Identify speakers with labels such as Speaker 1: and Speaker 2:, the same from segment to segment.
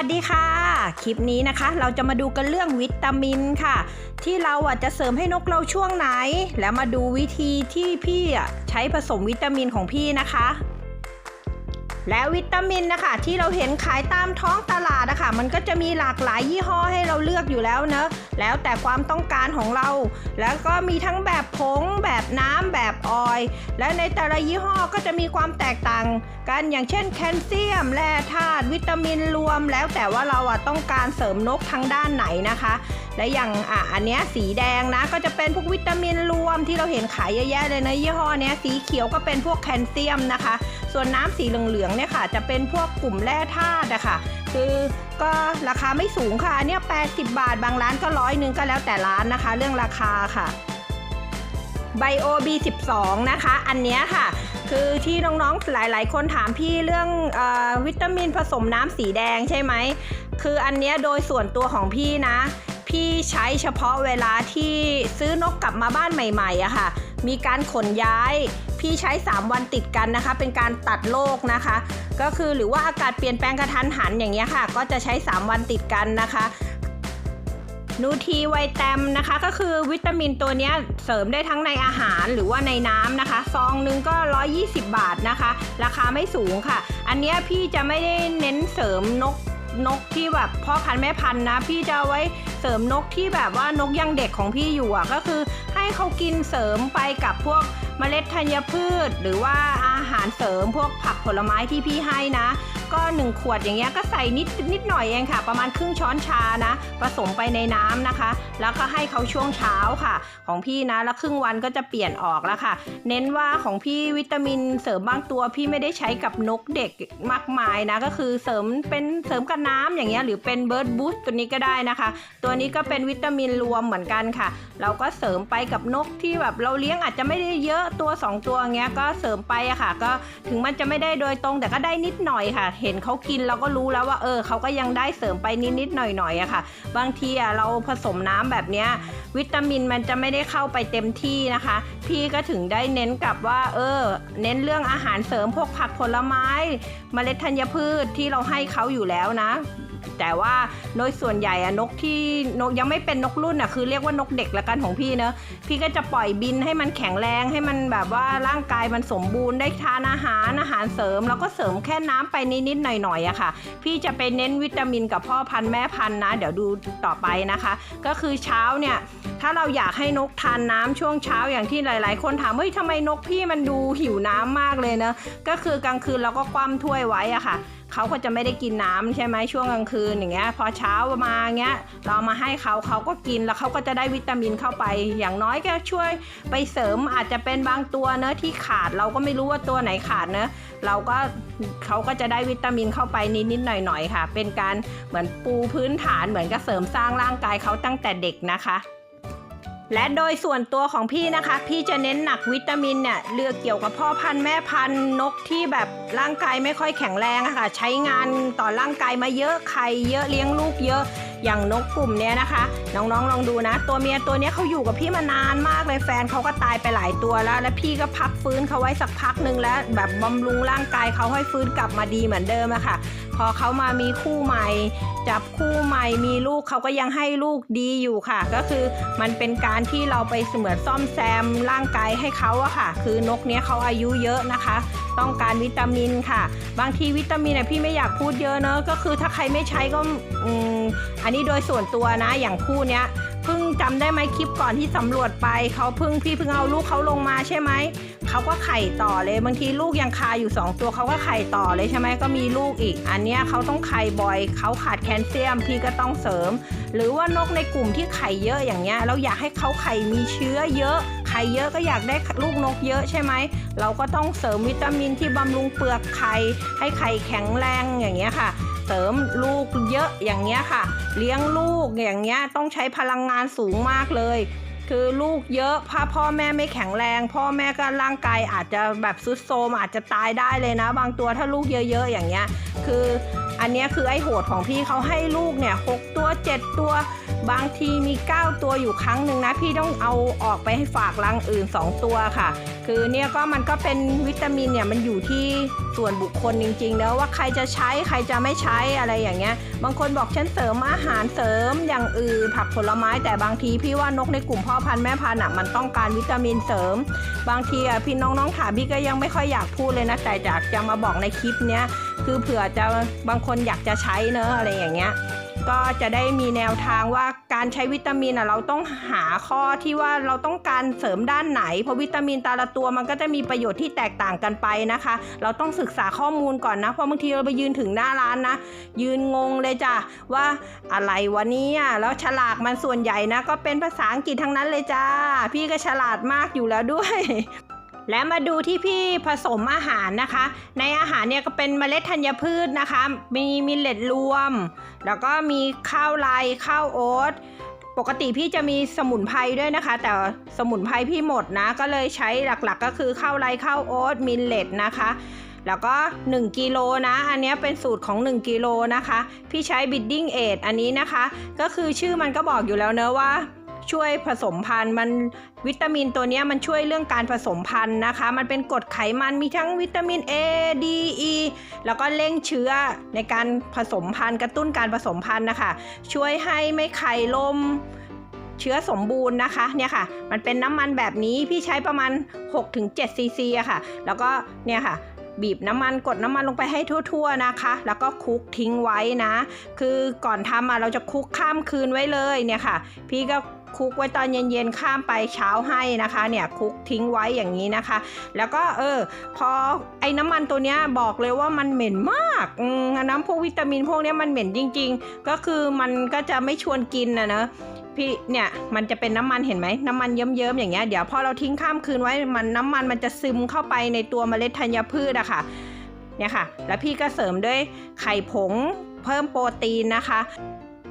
Speaker 1: วัสดีค่ะ คลิปนี้นะคะ เราจะมาดูกันเรื่องวิตามินค่ะ ที่เราอะจะเสริมให้นกเราช่วงไหน แล้วมาดูวิธีที่พี่อะใช้ผสมวิตามินของพี่นะคะ และวิตามินนะคะที่เราเห็นขายตามท้องตลาดนะคะมันก็จะมีหลากหลายยี่ห้อให้เราเลือกอยู่แล้วเนอะแล้วแต่ความต้องการของเรา แล้วก็มีทั้งแบบผง แบบน้ำแบบออยล์และในแต่ละยี่ห้อก็จะมีความแตกต่างกันอย่างเช่นแคลเซียมแร่ธาตุวิตามินรวม แล้วแต่ว่าเราอะต้องการเสริมนกทางด้านไหนนะคะ และอย่างอะอันเนี้ยสีแดงนะก็จะเป็นพวกวิตามินรวมที่เราเห็นขายเยอะแยะเลยนะยี่ห้อเนี้ยสีเขียวก็เป็นพวกแคลเซียมนะคะ ส่วนน้ำสีเหลืองๆเนี่ยค่ะ จะเป็นพวกกลุ่มแร่ธาตุอะค่ะคือก็ราคาไม่สูงค่ะเนี่ย80 บาท บางร้านก็ร้อยหนึ่งก็แล้วแต่ร้านนะคะ เรื่องราคาค่ะไบโอ B12 นะคะ อันเนี้ยค่ะ คือที่น้องๆ หลายๆ คนถามพี่เรื่องออวิตามินผสมน้ำสีแดงใช่ไหม คืออันเนี้ยโดยส่วนตัวของพี่นะ พี่ใช้เฉพาะเวลาที่ซื้อนกกลับมาบ้านใหม่ๆอะค่ะ มีการขนย้าย พี่ใช้ 3 วันติดกันนะคะ เป็นการตัดโรคนะคะ ก็คือหรือว่าอากาศเปลี่ยนแปลงกระทันหันอย่างเงี้ยค่ะ ก็จะใช้ 3 วันติดกันนะคะนูทีไวแตมนะคะก็คือวิตามินตัวเนี้ยเสริมได้ทั้งในอาหารหรือว่าในน้ำนะคะ ซองนึงก็ 120 บาทนะคะ ราคาไม่สูงค่ะ อันเนี้ยพี่จะไม่ได้เน้นเสริมนกนกที่แบบพ่อพันธุ์แม่พันธุ์นะ พี่จะไว้เสริมนกที่แบบว่านกยังเด็กของพี่อยู่อะก็คือ ให้เขากินเสริมไปกับพวกเมล็ดธัญพืช หรือว่า หารเสริม พวกผักผลไม้ที่พี่ให้นะ ก็หนึ่งขวดอย่างเงี้ยก็ใส่นิดนิดหน่อยเองค่ะ ประมาณครึ่งช้อนชานะ ผสมไปในน้ำนะคะ แล้วก็ให้เขาช่วงเช้าค่ะ ของพี่นะแล้วครึ่งวันก็จะเปลี่ยนออกแล้วค่ะ เน้นว่าของพี่วิตามินเสริมบางตัวพี่ไม่ได้ใช้กับนกเด็กมากมายนะก็คือเสริมเป็นเสริมกับน้ำอย่างเงี้ยหรือเป็นเบิร์ดบูสต์ตัวนี้ก็ได้นะคะ ตัวนี้ก็เป็นวิตามินรวมเหมือนกันค่ะ เราก็เสริมไปกับนกที่แบบเราเลี้ยงอาจจะไม่ได้เยอะตัว 2 ตัวเงี้ยก็เสริมไปอะค่ะก็ถึงมันจะไม่ได้โดยตรงแต่ก็ได้นิดหน่อยค่ะ เห็นเขากินเราก็รู้แล้วว่าเออเขาก็ยังได้เสริมไปนิดนิดหน่อยหน่อะค่ะ บางทีอะเราผสมน้ำแบบเนี้ยวิตามินมันจะไม่ได้เข้าไปเต็มที่นะคะ พี่ก็ถึงได้เน้นกับว่า เออ เน้นเรื่องอาหารเสริมพวกผักผลไม้เมล็ดธัญพืชที่เราให้เขาอยู่แล้วนะ แต่ว่าโดยส่วนใหญ่อะนกที่นกยังไม่เป็นนกรุ่นอะคือเรียกว่านกเด็กละกันของพี่เนอะพี่ก็จะปล่อยบินให้มันแข็งแรงให้มันแบบว่าร่างกายมันสมบูรณ์ได้ทานอาหารอาหารเสริม แล้วก็เสริมแค่น้ำไปนิดๆหน่อยๆอะค่ะ พี่จะไปเน้นวิตามินกับพ่อพันธุ์แม่พันธุ์นะ เดี๋ยวดูต่อไปนะคะ ก็คือเช้าเนี่ยถ้าเราอยากให้นกทานน้ำช่วงเช้าอย่างที่หลาย ๆ คนถามเฮ้ยทำไมนกพี่มันดูหิวน้ำมากเลยเนอะก็คือกลางคืนเราก็คว่ำถ้วยไว้อะค่ะ เขาก็จะไม่ได้กินน้ำใช่ไหมช่วงกลางคืนอย่างเงี้ยพอเช้ามาเงี้ยเรามาให้เขาเขาก็กินแล้วเขาก็จะได้วิตามินเข้าไป อย่างน้อยก็ช่วยไปเสริมอาจจะเป็นบางตัวเนอะที่ขาดเราก็ไม่รู้ว่าตัวไหนขาดเนอะเราก็เขาก็จะได้วิตามินเข้าไปนิดๆหน่อยๆค่ะ เป็นการเหมือนปูพื้นฐานเหมือนกับเสริมสร้างร่างกายเขาตั้งแต่เด็กนะคะ และโดยส่วนตัวของพี่นะคะ พี่จะเน้นหนักวิตามินเนี่ยเลือกเกี่ยวกับพ่อพันธุ์แม่พันธุ์นกที่แบบร่างกายไม่ค่อยแข็งแรงอะค่ะ ใช้งานต่อร่างกายมาเยอะไข่เยอะเลี้ยงลูกเยอะ อย่างนกกลุ่มเนี้ยนะคะ น้องๆลองดูนะ ตัวเมียตัวเนี้ยเขาอยู่กับพี่มานานมากเลยแฟนเขาก็ตายไปหลายตัวแล้ว แล้วพี่ก็พักฟื้นเขาไว้สักพักหนึ่งแล้ว แบบบำรุงร่างกายเขาให้ฟื้นกลับมาดีเหมือนเดิมอะค่ะ พอเขามามีคู่ใหม่ จับคู่ใหม่มีลูกเขาก็ยังให้ลูกดีอยู่ค่ะ ก็คือมันเป็นการที่เราไปเสมือนซ่อมแซมร่างกายให้เขาอะค่ะ คือนกเนี้ยเขาอายุเยอะนะคะ ต้องการวิตามินค่ะ บางทีวิตามินเนี่ยพี่ไม่อยากพูดเยอะเนอะก็คือถ้าใครไม่ใช้ก็อืมอันนี้โดยส่วนตัวนะอย่างคู่เนี้ยเพิ่งจำได้ไหมคลิปก่อนที่สำรวจไปเขาเพิ่งพี่เพิ่งเอาลูกเขาลงมาใช่ไหมเขาก็ไข่ต่อเลยบางทีลูกยังคาอยู่ 2 ตัวเขาก็ไข่ต่อเลยใช่ไหมก็มีลูกอีก อันเนี้ยเขาต้องไข่บ่อยเขาขาดแคลเซียมพี่ก็ต้องเสริม หรือว่านกในกลุ่มที่ไข่เยอะอย่างเงี้ยเราอยากให้เขาไข่มีเชื้อเยอะไข่เยอะก็อยากได้ลูกนกเยอะใช่ไหม เราก็ต้องเสริมวิตามินที่บำรุงเปลือกไข่ให้ไข่แข็งแรงอย่างเงี้ยค่ะ เสริมลูกเยอะอย่างเงี้ยค่ะ เลี้ยงลูกอย่างเงี้ยต้องใช้พลังงานสูงมากเลย คือลูกเยอะพ่อพ่อแม่ไม่แข็งแรง พ่อแม่ก็ร่างกายอาจจะแบบซุดโทมอาจจะตายได้เลยนะ บางตัวถ้าลูกเยอะๆอย่างเงี้ย คืออันนี้คือไอ้โหดของพี่เขาให้ลูกเนี่ยหก ตัว7ตัว บางทีมี 9 ตัวอยู่ครั้งหนึ่งนะ พี่ต้องเอาออกไปให้ฝากรังอื่น 2 ตัวค่ะ คือเนี่ยก็มันก็เป็นวิตามินเนี่ยมันอยู่ที่ส่วนบุคคลจริงๆนะว่าใครจะใช้ใครจะไม่ใช้อะไรอย่างเงี้ย บางคนบอกฉันเสริมอาหารเสริมอย่างอื่น ผักผลไม้แต่บางทีพี่ว่านกในกลุ่มพ่อพันธุ์แม่พันธุ์อะมันต้องการวิตามินเสริม บางทีอะพี่น้องๆถามพี่ก็ยังไม่ค่อยอยากพูดเลยนะแต่อยากจะมาบอกในคลิปเนี้ยคือเผื่อจะบางคนอยากจะใช้เนอะอะไรอย่างเงี้ย ก็จะได้มีแนวทางว่าการใช้วิตามินอะเราต้องหาข้อที่ว่าเราต้องการเสริมด้านไหน เพราะวิตามินแต่ละตัวมันก็จะมีประโยชน์ที่แตกต่างกันไปนะคะ เราต้องศึกษาข้อมูลก่อนนะ เพราะบางทีเราไปยืนถึงหน้าร้านนะ ยืนงงเลยจ้ะว่าอะไรวะเนี่ยแล้วฉลากมันส่วนใหญ่นะ ก็เป็นภาษาอังกฤษทั้งนั้นเลยจ้า พี่ก็ฉลาดมากอยู่แล้วด้วย และมาดูที่พี่ผสมอาหารนะคะ ในอาหารเนี่ยก็เป็นเมล็ดธัญพืชนะคะ มีมิลเลตรวม แล้วก็มีข้าวไรข้าวโอ๊ตปกติพี่จะมีสมุนไพรด้วยนะคะ แต่สมุนไพรพี่หมดนะ ก็เลยใช้หลักๆ ก็คือข้าวไรข้าวโอ๊ตมิลเลตนะคะ แล้วก็ 1กิโลนะ อันนี้เป็นสูตรของ 1กิโลนะคะ พี่ใช้ bidding aid อันนี้นะคะ ก็คือชื่อมันก็บอกอยู่แล้วเนอะว่า ช่วยผสมพันธุ์มันวิตามินตัวนี้มันช่วยเรื่องการผสมพันธุ์นะคะ มันเป็นกรดไขมันมีทั้งวิตามิน A D E แล้วก็เร่งเชื้อในการผสมพันธุ์กระตุ้นการผสมพันธุ์นะคะ ช่วยให้ไม่ไข่ลมเชื้อสมบูรณ์นะคะเนี่ยค่ะ มันเป็นน้ำมันแบบนี้พี่ใช้ประมาณ 6-7ซีซีอะค่ะ แล้วก็เนี่ยค่ะบีบน้ำมันกดน้ำมันลงไปให้ทั่ว ๆนะคะ แล้วก็คลุกทิ้งไว้นะ คือก่อนทำอะเราจะคลุกข้ามคืนไว้เลยเนี่ยค่ะ พี่ก็ คุกไว้ตอนเย็นๆข้ามไปเช้าให้นะคะเนี่ยคุกทิ้งไว้อย่างนี้นะคะ แล้วก็เออพอไอ้น้ำมันตัวเนี้ยบอกเลยว่ามันเหม็นมากอืมน้ำพวกวิตามินพวกเนี้ยมันเหม็นจริง ๆ ก็คือมันก็จะไม่ชวนกินนะเนอะพี่เนี่ยมันจะเป็นน้ำมันเห็นไหมน้ำมันเยิ้มๆอย่างเงี้ยเดี๋ยวพอเราทิ้งข้ามคืนไว้มันน้ำมันมันจะซึมเข้าไปในตัวเมล็ดธัญพืชอะค่ะเนี่ยค่ะ แล้วพี่ก็เสริมด้วยไข่ผงเพิ่มโปรตีนนะคะ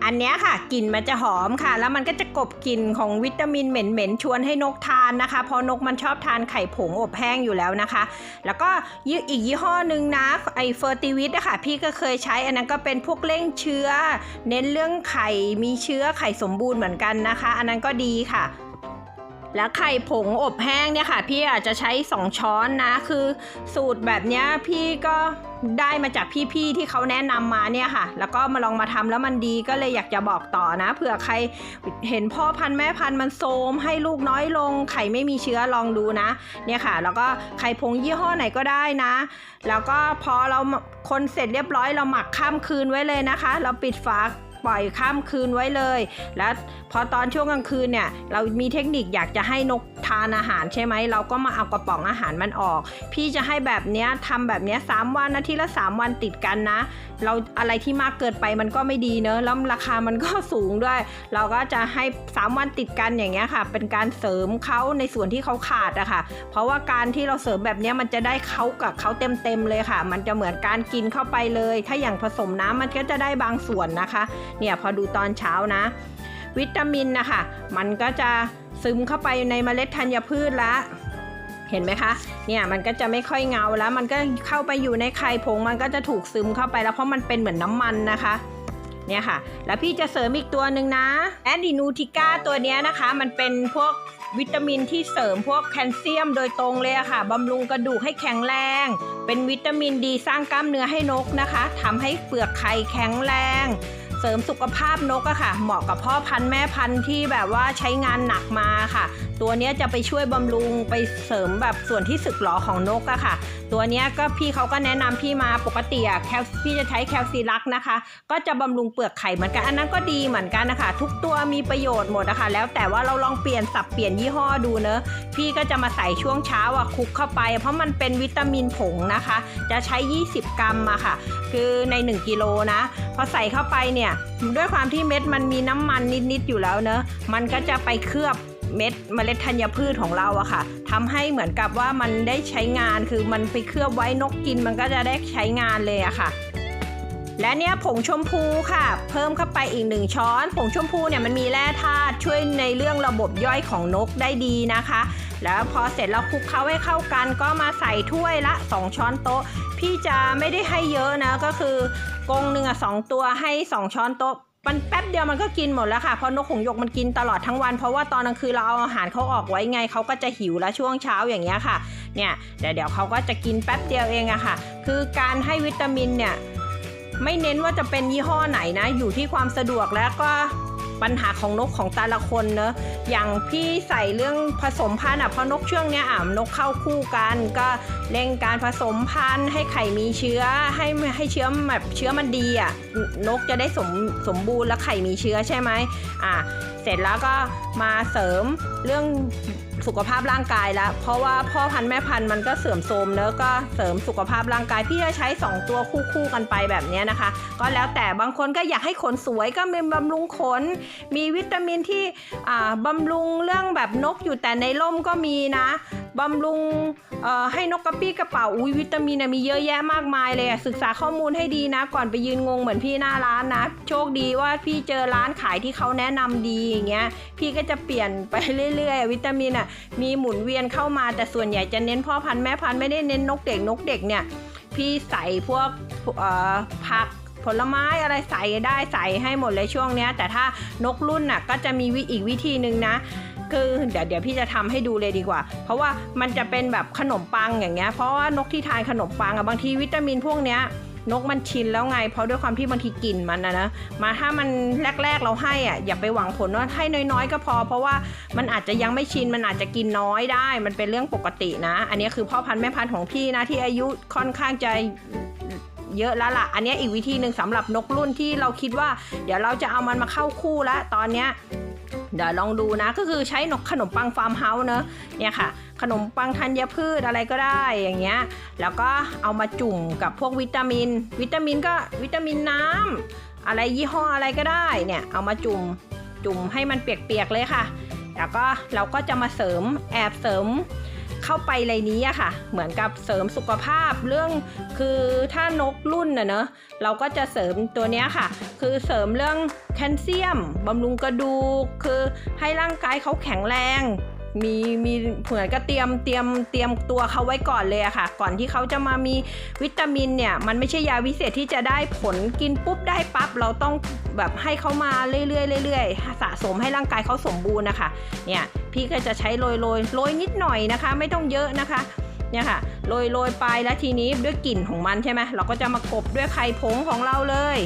Speaker 1: อันนี้ค่ะกลิ่นมันจะหอมค่ะ แล้วมันก็จะกบกลิ่นของวิตามินเหม็นๆชวนให้นกทานนะคะ เพราะนกมันชอบทานไข่ผงอบแห้งอยู่แล้วนะคะ แล้วก็ยี่อีกยี่ห้อหนึ่งนะไอเฟอร์ติวิทอะคะพี่ก็เคยใช้ อันนั้นก็เป็นพวกเร่งเชื้อ เน้นเรื่องไข่มีเชื้อไข่สมบูรณ์เหมือนกันนะคะ อันนั้นก็ดีค่ะแล้วไข่ผงอบแห้งเนี่ยค่ะ พี่อาจจะใช้ 2 ช้อนนะ คือสูตรแบบนี้พี่ก็ ได้มาจากพี่ๆที่เขาแนะนำมาเนี่ยค่ะ แล้วก็มาลองมาทำแล้วมันดีก็เลยอยากจะบอกต่อนะเผื่อใครเห็นพ่อพันธุ์แม่พันธุ์มันโทมให้ลูกน้อยลงไข่ไม่มีเชื้อลองดูนะ เนี่ยค่ะ แล้วก็ไข่ผงยี่ห้อไหนก็ได้นะ แล้วก็พอเราคนเสร็จเรียบร้อยเราหมักข้ามคืนไว้เลยนะคะ เราปิดฝา ปล่อยข้ามคืนไว้เลย แล้วพอตอนช่วงกลางคืนเนี่ยเรามีเทคนิคอยากจะให้นกทานอาหารใช่ไหมเราก็มาเอากระป๋องอาหารมันออก พี่จะให้แบบเนี้ยทำแบบเนี้ยสามวันอาทิตย์ละสามวันติดกันนะ เราอะไรที่มากเกินไปมันก็ไม่ดีเนอะแล้วราคามันก็สูงด้วย เราก็จะให้ 3 วันติดกันอย่างเงี้ยค่ะ เป็นการเสริมเขาในส่วนที่เขาขาดอะค่ะ เพราะว่าการที่เราเสริมแบบเนี้ยมันจะได้เขากับเขาเต็มๆเลยค่ะ มันจะเหมือนการกินเข้าไปเลย ถ้าอย่างผสมน้ำมันก็จะได้บางส่วนนะคะเนี่ยพอดูตอนเช้านะ วิตามินนะคะมันก็จะซึมเข้าไปในเมล็ดธัญพืชละเห็นไหมคะ เนี่ยมันก็จะไม่ค่อยเงาแล้ว มันก็เข้าไปอยู่ในไข่ผง มันก็จะถูกซึมเข้าไปแล้วเพราะมันเป็นเหมือนน้ำมันนะคะ เนี่ยค่ะ แล้วพี่จะเสริมอีกตัวหนึ่งนะแอนดินูติก้าตัวนี้นะคะ มันเป็นพวกวิตามินที่เสริมพวกแคลเซียมโดยตรงเลยค่ะบำรุงกระดูกให้แข็งแรง เป็นวิตามินดีสร้างกล้ามเนื้อให้นกนะคะทำให้เปลือกไข่แข็งแรง เสริมสุขภาพนกอะค่ะ เหมาะกับพ่อพันธุ์แม่พันธุ์ที่แบบว่าใช้งานหนักมาค่ะ ตัวนี้จะไปช่วยบำรุงไปเสริมแบบส่วนที่สึกหรอของนกอะค่ะ ตัวนี้ก็พี่เขาก็แนะนำพี่มาปกติอะแคลพี่จะใช้แคลซีลักนะคะ ก็จะบำรุงเปลือกไข่เหมือนกันอันนั้นก็ดีเหมือนกันนะคะ ทุกตัวมีประโยชน์หมดนะคะแล้วแต่ว่าเราลองเปลี่ยนสับเปลี่ยนยี่ห้อดูเนอะพี่ก็จะมาใส่ช่วงเช้าอะคลุกเข้าไป เพราะมันเป็นวิตามินผงนะคะ จะใช้ 20 กรัมอะค่ะ คือใน 1กิโลนะพอใส่เข้าไปเนี่ยด้วยความที่เม็ดมันมีน้ำมันนิดๆอยู่แล้วเนอะมันก็จะไปเคลือบเม็ดเมล็ดธัญพืชของเราอะค่ะทำให้เหมือนกับว่ามันได้ใช้งานคือมันไปเคลือบไว้นกกินมันก็จะได้ใช้งานเลยอะค่ะ และเนี่ยผงชมพูค่ะ เพิ่มเข้าไปอีกหนึ่งช้อน ผงชมพูเนี่ยมันมีแร่ธาตุช่วยในเรื่องระบบย่อยของนกได้ดีนะคะ แล้วพอเสร็จแล้วคลุกเคล้าให้เข้ากัน ก็มาใส่ถ้วยละ 2 ช้อนโต๊ะ พี่จะไม่ได้ให้เยอะนะก็คือกงหนึ่งอะสองตัวให้ 2 ช้อนโต๊ะมันแป๊บเดียวมันก็กินหมดแล้วค่ะเพราะนกหงหยกมันกินตลอดทั้งวัน เพราะว่าตอนกลางคืนเราเอาอาหารเขาออกไว้ไงเขาก็จะหิวแล้วช่วงเช้าอย่างเงี้ยค่ะเนี่ยเดี๋ยวเดี๋ยวเขาก็จะกินแป๊บเดียวเองอะค่ะ คือการให้วิตามินเนี่ยไม่เน้นว่าจะเป็นยี่ห้อไหนนะ อยู่ที่ความสะดวกแล้วก็ ปัญหาของนกของแต่ละคนเนอะอย่างพี่ใส่เรื่องผสมพันธุ์อะเพราะนกช่วงเนี้ยอะนกเข้าคู่กัน ก็เร่งการผสมพันธุ์ให้ไข่มีเชื้อให้ให้เชื้อแบบเชื้อมันดีอะนกจะได้สมสมบูรณ์แล้วไข่มีเชื้อใช่ไหมอะเสร็จแล้วก็มาเสริมเรื่อง สุขภาพร่างกายแล้ว เพราะว่าพ่อพันธุ์แม่พันธุ์มันก็เสื่อมโทรมเนอะก็เสริมสุขภาพร่างกาย พี่จะใช้ 2 ตัวคู่ๆกันไปแบบนี้นะคะ ก็แล้วแต่บางคนก็อยากให้ขนสวยก็มีบำรุงขน มีวิตามินที่บำรุงเรื่องแบบนกอยู่แต่ในร่มก็มีนะบำรุงให้นกกระปี้กระเป๋าอุ้ยวิตามินมีเยอะแยะมากมายเลยศึกษาข้อมูลให้ดีนะ ก่อนไปยืนงงเหมือนพี่หน้าร้านนะ โชคดีว่าพี่เจอร้านขายที่เขาแนะนำดีอย่างเงี้ยพี่ก็จะเปลี่ยนไปเรื่อยๆ วิตามินอะมีหมุนเวียนเข้ามาแต่ส่วนใหญ่จะเน้นพ่อพันธุ์แม่พันธุ์ไม่ได้เน้นนกเด็กนกเด็กเนี่ยพี่ใส่พวกผักผลไม้อะไรใส่ได้ใส่ให้หมดเลยช่วงเนี้ย แต่ถ้านกรุ่นน่ะก็จะมีวิอีกวิธีหนึ่งนะ คือเดี๋ยวเดี๋ยวพี่จะทำให้ดูเลยดีกว่า เพราะว่ามันจะเป็นแบบขนมปังอย่างเงี้ยเพราะว่านกที่ทานขนมปังอะบางทีวิตามินพวกเนี้ย นกมันชินแล้วไง เพราะด้วยความที่บางทีกลิ่นมันนะนะมาถ้ามันแรก ๆเราให้อะอย่าไปหวังผลว่าให้น้อยๆ ก็พอ เพราะว่ามันอาจจะยังไม่ชินมันอาจจะกินน้อยได้ มันเป็นเรื่องปกตินะ อันนี้คือพ่อพันธุ์แม่พันธุ์ของพี่นะที่อายุค่อนข้างจะเยอะแล้วล่ะ อันนี้อีกวิธีหนึ่งสำหรับนกรุ่นที่เราคิดว่า เดี๋ยวเราจะเอามันมาเข้าคู่แล้วตอนเนี้ย เดี๋ยวลองดูนะ ก็คือใช้นกขนมปังฟาร์มเฮาส์เนอะเนี่ยค่ะ ขนมปังธัญพืชอะไรก็ได้อย่างเงี้ย แล้วก็เอามาจุ่มกับพวกวิตามิน วิตามินก็วิตามินน้ำอะไรยี่ห้ออะไรก็ได้เนี่ย เอามาจุ่มจุ่มให้มันเปียกๆเลยค่ะ แล้วก็เราก็จะมาเสริมแอบเสริม เข้าไปในนี้อะค่ะ เหมือนกับเสริมสุขภาพเรื่องคือถ้านกรุ่นน่ะเนอะเราก็จะเสริมตัวเนี้ยค่ะ คือเสริมเรื่องแคลเซียมบำรุงกระดูกคือให้ร่างกายเขาแข็งแรง มีมีเหมือนก็เตรียมเตรียมเตรียมตัวเขาไว้ก่อนเลยอะค่ะ ก่อนที่เขาจะมามีวิตามินเนี่ย มันไม่ใช่ยาวิเศษที่จะได้ผลกินปุ๊บได้ปั๊บเราต้องแบบให้เขามาเรื่อยๆเรื่อยๆสะสมให้ร่างกายเขาสมบูรณ์นะคะเนี่ยพี่ก็จะใช้โรยโรยโรยนิดหน่อยนะคะ ไม่ต้องเยอะนะคะเนี่ยค่ะโรยโรยไปแล้วทีนี้ด้วยกลิ่นของมันใช่ไหมเราก็จะมากบด้วยไข่ผงของเราเลย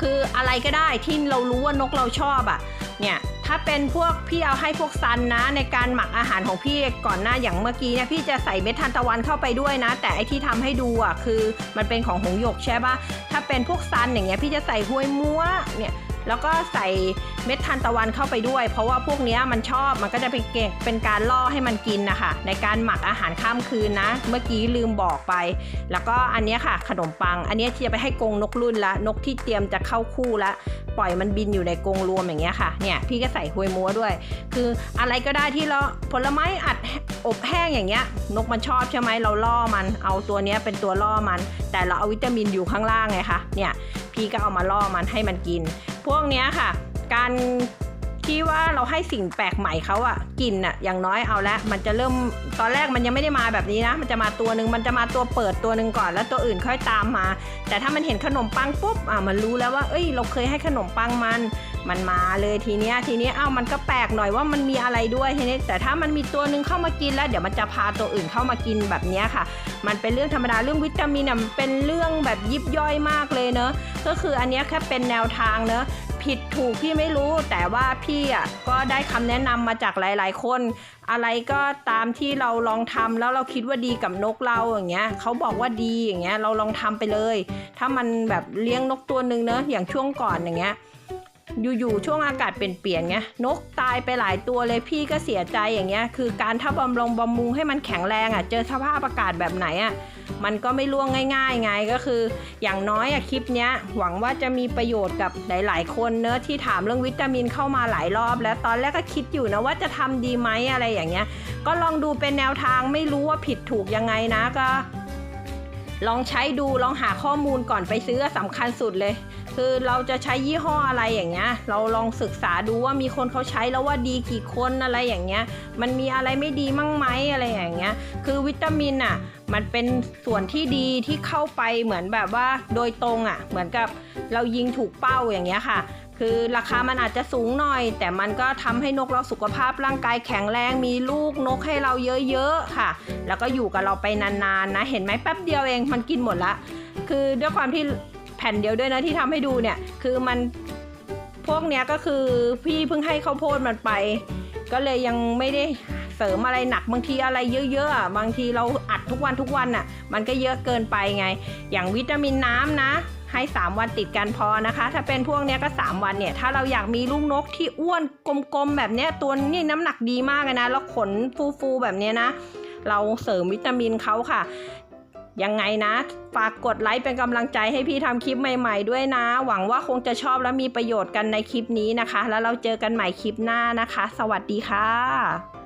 Speaker 1: คืออะไรก็ได้ที่เรารู้ว่านกเราชอบอะ่ะเนี่ย ถ้าเป็นพวกพี่เอาให้พวกซันนะ ในการหมักอาหารของพี่ก่อนหน้าอย่างเมื่อกี้เนี่ยพี่จะใส่เม็ดทานตะวันเข้าไปด้วยนะ แต่ไอที่ทำให้ดูอะคือมันเป็นของหงหยกใช่ปะถ้าเป็นพวกซันอย่างเงี้ยพี่จะใส่ห้วยมัวเนี่ย แล้วก็ใส่เม็ดทานตะวันเข้าไปด้วย เพราะว่าพวกนี้มันชอบมันก็จะเป็นเกเป็นการล่อให้มันกินนะคะในการหมักอาหารข้ามคืนนะ เมื่อกี้ลืมบอกไป แล้วก็อันนี้ค่ะขนมปัง อันนี้ที่จะไปให้กรงนกรุ่นละนกที่เตรียมจะเข้าคู่ละปล่อยมันบินอยู่ในกรงรวมอย่างเงี้ยค่ะเนี่ยพี่ก็ใส่หวยมัวด้วย คืออะไรก็ได้ที่เราผลไม้อัดอบแห้งอย่างเงี้ย นกมันชอบใช่ไหมเราล่อมัน เอาตัวเนี้ยเป็นตัวล่อมัน แต่เราเอาวิตามินอยู่ข้างล่างไงคะเนี่ย พี่ก็เอามาล่อมันให้มันกิน พวกเนี้ยค่ะ การที่ว่าเราให้สิ่งแปลกใหม่เขาอะกินอะอย่างน้อยเอาละมันจะเริ่มตอนแรกมันยังไม่ได้มาแบบนี้นะ มันจะมาตัวหนึ่งมันจะมาตัวเปิดตัวหนึ่งก่อน แล้วตัวอื่นค่อยตามมา แต่ถ้ามันเห็นขนมปังปุ๊บอะมันรู้แล้วว่า เอ้ย เราเคยให้ขนมปังมัน มันมาเลยทีเนี้ยทีเนี้ยเอ้ามันก็แปลกหน่อยว่ามันมีอะไรด้วยทีนี้แต่ถ้ามันมีตัวหนึ่งเข้ามากินแล้ว เดี๋ยวมันจะพาตัวอื่นเข้ามากินแบบเนี้ยค่ะ มันเป็นเรื่องธรรมดาเรื่องวิตามินมันเป็นเรื่องแบบยิบย่อยมากเลยเนอะก็คืออันเนี้ยแค่เป็นแนวทางเนอะผิดถูกพี่ไม่รู้แต่ว่าพี่อะก็ได้คำแนะนำมาจากหลาย ๆ คน อะไรก็ตามที่เราลองทำแล้วเราคิดว่าดีกับนกเราอย่างเงี้ยเขาบอกว่าดีอย่างเงี้ยเราลองทำไปเลย ถ้ามันแบบเลี้ยงนกตัวหนึ่งเนอะอย่างช่วงก่อนอย่างเงี้ย อยู่ๆช่วงอากาศเปลี่ยนๆไงนกตายไปหลายตัวเลยพี่ก็เสียใจอย่างเงี้ยคือการถ้าบำรงบำรุงให้มันแข็งแรงอะเจอสภาพอากาศแบบไหนอะมันก็ไม่ล่วงง่าย ๆ ไงก็คือ อย่างน้อยอะคลิปเนี้ยหวังว่าจะมีประโยชน์กับหลาย ๆ คนเนอะที่ถามเรื่องวิตามินเข้ามาหลายรอบ แล้วตอนแรกก็คิดอยู่นะว่าจะทำดีไหมอะไรอย่างเงี้ย ก็ลองดูเป็นแนวทางไม่รู้ว่าผิดถูกยังไงนะก็ ลองใช้ดูลองหาข้อมูลก่อนไปซื้อสำคัญสุดเลย คือเราจะใช้ยี่ห้ออะไรอย่างเงี้ย เราลองศึกษาดูว่ามีคนเขาใช้แล้วว่าดีกี่คนอะไรอย่างเงี้ย มันมีอะไรไม่ดีมั่งไหมอะไรอย่างเงี้ย คือวิตามินอะ มันเป็นส่วนที่ดีที่เข้าไปเหมือนแบบว่าโดยตรงอะ เหมือนกับเรายิงถูกเป้าอย่างเงี้ยค่ะคือราคามันอาจจะสูงหน่อย แต่มันก็ทำให้นกเราสุขภาพร่างกายแข็งแรง มีลูกนกให้เราเยอะๆค่ะ แล้วก็อยู่กับเราไปนานๆนะ เห็นไหมแป๊บเดียวเองมันกินหมดละ คือด้วยความที่ ผ่นเดียวด้วยนะที่ทำให้ดูเนี่ยคือมันพวกเนี้ยก็คือพี่เพิ่งให้ข้าวโพดมันไป ก็เลยยังไม่ได้เสริมอะไรหนักบางทีอะไรเยอะๆบางทีเราอัดทุกวันทุกวันอะ มันก็เยอะเกินไปไง อย่างวิตามินน้ำนะ ให้ 3 วันติดกันพอนะคะ ถ้าเป็นพวกเนี้ยก็ 3 วันเนี่ย ถ้าเราอยากมีลูกนกที่อ้วนกลมๆแบบเนี้ยตัวนี่น้ำหนักดีมากเลยนะ แล้วขนฟูๆแบบเนี้ยนะ เราเสริมวิตามินเขาค่ะ ยังไงนะ ฝากกดไลค์เป็นกำลังใจให้พี่ทำคลิปใหม่ๆด้วยนะ หวังว่าคงจะชอบและมีประโยชน์กันในคลิปนี้นะคะ แล้วเราเจอกันใหม่คลิปหน้านะคะ สวัสดีค่ะ